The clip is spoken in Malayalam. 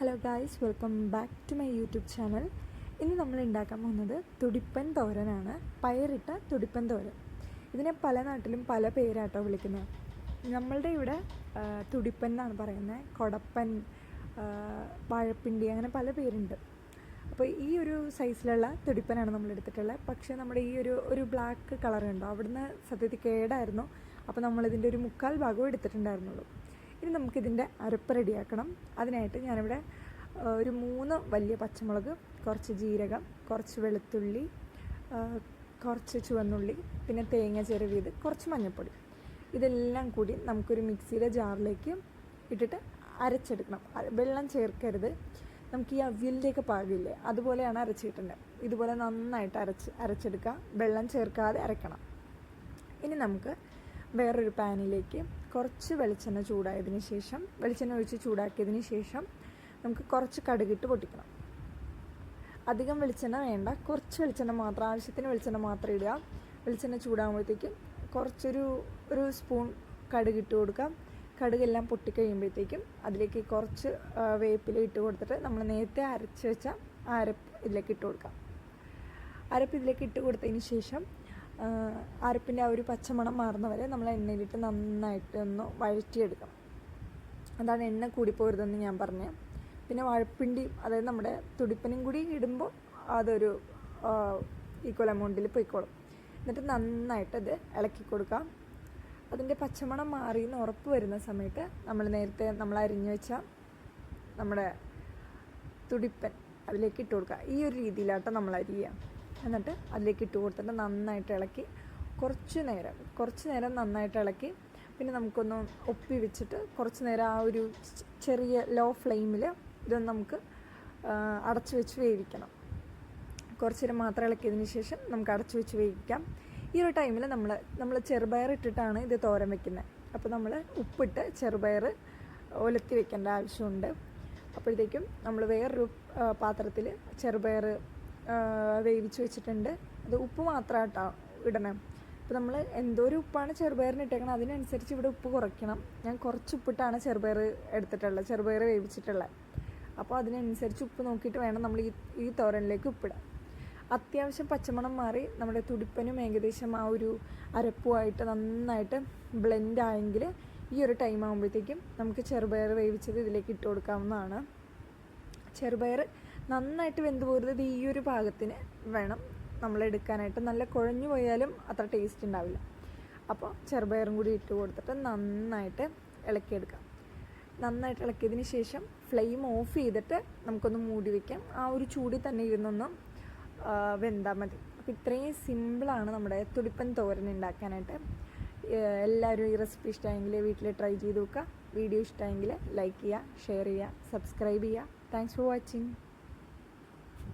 Hello guys welcome back to my YouTube channel ഇന്ന് നമ്മൾ ഉണ്ടാക്കാൻ പോകുന്നത് തുടിപ്പൻ തോരനാണ്. പയറിട്ട തുടിപ്പൻ തോരൻ. ഇതിനെ പല നാട്ടിലും പല പേരാട്ടോ വിളിക്കുന്നത്. നമ്മളുടെ ഇവിടെ തുടിപ്പൻ എന്നാണ് പറയുന്നത്. കൊടപ്പൻ വാഴപ്പിണ്ടി അങ്ങനെ പല പേരുണ്ട്. അപ്പോൾ ഈ ഒരു സൈസിലുള്ള തുടിപ്പനാണ് നമ്മൾ എടുത്തിട്ടുള്ളത്. പക്ഷേ നമ്മുടെ ഈ ഒരു ഒരു ബ്ലാക്ക് കളർ ഉണ്ടോ? അവിടുന്ന് സത്യത്തിൽ കേടായിരുന്നു. അപ്പോൾ നമ്മളിതിന്റെ ഒരു മുക്കാൽ ഭാഗവും എടുത്തിട്ടുണ്ടായിരുന്നുള്ളൂ. ഇനി നമുക്കിതിന്റെ അരപ്പ് റെഡിയാക്കണം. അതിനായിട്ട് ഞാനിവിടെ ഒരു മൂന്ന് വലിയ പച്ചമുളക് കുറച്ച് ജീരകം കുറച്ച് വെളുത്തുള്ളി കുറച്ച് ചുവന്നുള്ളി പിന്നെ തേങ്ങ ചെറുവിയത് കുറച്ച് മഞ്ഞൾപ്പൊടി. ഇതെല്ലാം കൂടി നമുക്കൊരു മിക്സിയുടെ ജാറിലേക്ക് ഇട്ടിട്ട് അരച്ചെടുക്കണം. വെള്ളം ചേർക്കരുത്. നമുക്ക് ഈ അവിയലിന്റെയൊക്കെ പാകില്ലേ അതുപോലെയാണ് അരച്ച് ഇതുപോലെ നന്നായിട്ട് അരച്ച് അരച്ചെടുക്കുക. വെള്ളം ചേർക്കാതെ അരക്കണം. ഇനി നമുക്ക് വേറൊരു പാനിലേക്ക് കുറച്ച് വെളിച്ചെണ്ണ ചൂടായതിന് ശേഷം വെളിച്ചെണ്ണ ഒഴിച്ച് ചൂടാക്കിയതിന് ശേഷം നമുക്ക് കുറച്ച് കടുകിട്ട് പൊട്ടിക്കണം. അധികം വെളിച്ചെണ്ണ വേണ്ട. കുറച്ച് വെളിച്ചെണ്ണ മാത്രം ആവശ്യത്തിന് വെളിച്ചെണ്ണ മാത്രം ഇടുക. വെളിച്ചെണ്ണ ചൂടാകുമ്പോഴത്തേക്കും കുറച്ചൊരു ഒരു സ്പൂൺ കടുകിട്ട് കൊടുക്കാം കടുകെല്ലാം പൊട്ടിക്കഴിയുമ്പോഴത്തേക്കും അതിലേക്ക് കുറച്ച് വേപ്പില ഇട്ട് കൊടുത്തിട്ട് നമ്മൾ നേരത്തെ അരച്ച് വെച്ച അരപ്പ് ഇതിലേക്ക് ഇട്ട് കൊടുക്കാം അരപ്പ് ഇതിലേക്ക് ഇട്ട് കൊടുത്തതിന് ശേഷം അരപ്പിന്റെ ആ ഒരു പച്ചമണം മാറുന്നവരെ നമ്മൾ എണ്ണയിലിട്ട് നന്നായിട്ട് ഒന്ന് വഴറ്റിയെടുക്കണം. അതാണ് എണ്ണ കൂടിപ്പോരുതെന്ന് ഞാൻ പറഞ്ഞു. പിന്നെ വഴപ്പിണ്ടി അതായത് നമ്മുടെ തുടിപ്പനും കൂടി ഇടുമ്പോൾ അതൊരു ഈക്വൽ എമൗണ്ടിൽ പോയിക്കോളും. എന്നിട്ട് നന്നായിട്ട് അത് ഇളക്കി കൊടുക്കാം. അതിന്റെ പച്ചമണം മാറി എന്ന് ഉറപ്പ് വരുന്ന സമയത്ത് നമ്മൾ നേരത്തെ നമ്മൾ അരിഞ്ഞു വെച്ച നമ്മുടെ തുടിപ്പൻ അതിലേക്ക് ഇട്ട് കൊടുക്കുക. ഈ ഒരു രീതിയിലാട്ടോ നമ്മൾ അരിയുക. എന്നിട്ട് അതിലേക്ക് ഇട്ട് കൊടുത്തിട്ട് നന്നായിട്ട് ഇളക്കി കുറച്ച് നേരം കുറച്ച് നേരം നന്നായിട്ട് ഇളക്കി. പിന്നെ നമുക്കൊന്ന് ഒപ്പി വെച്ചിട്ട് കുറച്ച് നേരം ആ ഒരു ചെറിയ ലോ ഫ്ലെയിമിൽ ഇതൊന്ന് നമുക്ക് അടച്ചു വെച്ച് വേവിക്കണം. കുറച്ച് നേരം മാത്രം ഇളക്കിയതിന് ശേഷം നമുക്ക് അടച്ചു വെച്ച് വേവിക്കാം. ഈ ഒരു ടൈമിൽ നമ്മൾ നമ്മൾ ചെറുപയർ ഇട്ടിട്ടാണ് ഇത് തോരൻ വെക്കുന്നത് അപ്പോൾ നമ്മൾ ഉപ്പിട്ട് ചെറുപയർ ഒലത്തി വെക്കേണ്ട ആവശ്യമുണ്ട്. അപ്പോഴത്തേക്കും നമ്മൾ വേറൊരു പാത്രത്തിൽ ചെറുപയർ വേവിച്ച് വെച്ചിട്ടുണ്ട്. അത് ഉപ്പ് മാത്രമായിട്ടോ ഇടണം. അപ്പോൾ നമ്മൾ എന്തോ ഒരു ഉപ്പാണ് ചെറുപയറിന് ഇട്ടേക്കണം അതിനനുസരിച്ച് ഇവിടെ ഉപ്പ് കുറയ്ക്കണം. ഞാൻ കുറച്ച് ഉപ്പിട്ടാണ് ചെറുപയർ എടുത്തിട്ടുള്ളത് ചെറുപയർ വേവിച്ചിട്ടുള്ളത് അപ്പോൾ അതിനനുസരിച്ച് ഉപ്പ് നോക്കിയിട്ട് വേണം നമ്മൾ ഈ ഈ തോരനിലേക്ക് ഉപ്പിടാം അത്യാവശ്യം പച്ചമണം മാറി നമ്മുടെ തുടിപ്പനും ഏകദേശം ആ ഒരു അരപ്പുമായിട്ട് നന്നായിട്ട് ബ്ലെൻഡ് ആയെങ്കിൽ ഈ ഒരു ടൈം ആകുമ്പോഴത്തേക്കും നമുക്ക് ചെറുപയർ വേവിച്ചത് ഇതിലേക്ക് ഇട്ട് കൊടുക്കാവുന്നതാണ്. ചെറുപയർ നന്നായിട്ട് വെന്ത് പോരുന്നത് ഈ ഒരു പാകത്തിന് വേണം നമ്മൾ എടുക്കാനായിട്ട്. നല്ല കുഴഞ്ഞു പോയാലും അത്ര ടേസ്റ്റ് ഉണ്ടാവില്ല. അപ്പോൾ ചെറുപയറും കൂടി ഇട്ട് കൊടുത്തിട്ട് നന്നായിട്ട് ഇളക്കിയെടുക്കാം. നന്നായിട്ട് ഇളക്കിയതിന് ശേഷം ഫ്ലെയിം ഓഫ് ചെയ്തിട്ട് നമുക്കൊന്ന് മൂടി വയ്ക്കാം ആ ഒരു ചൂടി തന്നെ ഇരുന്നൊന്ന് വെന്താൽ മതി. അപ്പോൾ ഇത്രയും സിമ്പിളാണ് നമ്മുടെ തുടിപ്പൻ തോരൻ ഉണ്ടാക്കാനായിട്ട്. എല്ലാവരും ഈ റെസിപ്പി ഇഷ്ടമായെങ്കിൽ വീട്ടിൽ ട്രൈ ചെയ്ത് നോക്കുക. വീഡിയോ ഇഷ്ടമായെങ്കിൽ ലൈക്ക് ചെയ്യുക ഷെയർ ചെയ്യുക സബ്സ്ക്രൈബ് ചെയ്യുക. Thanks for watching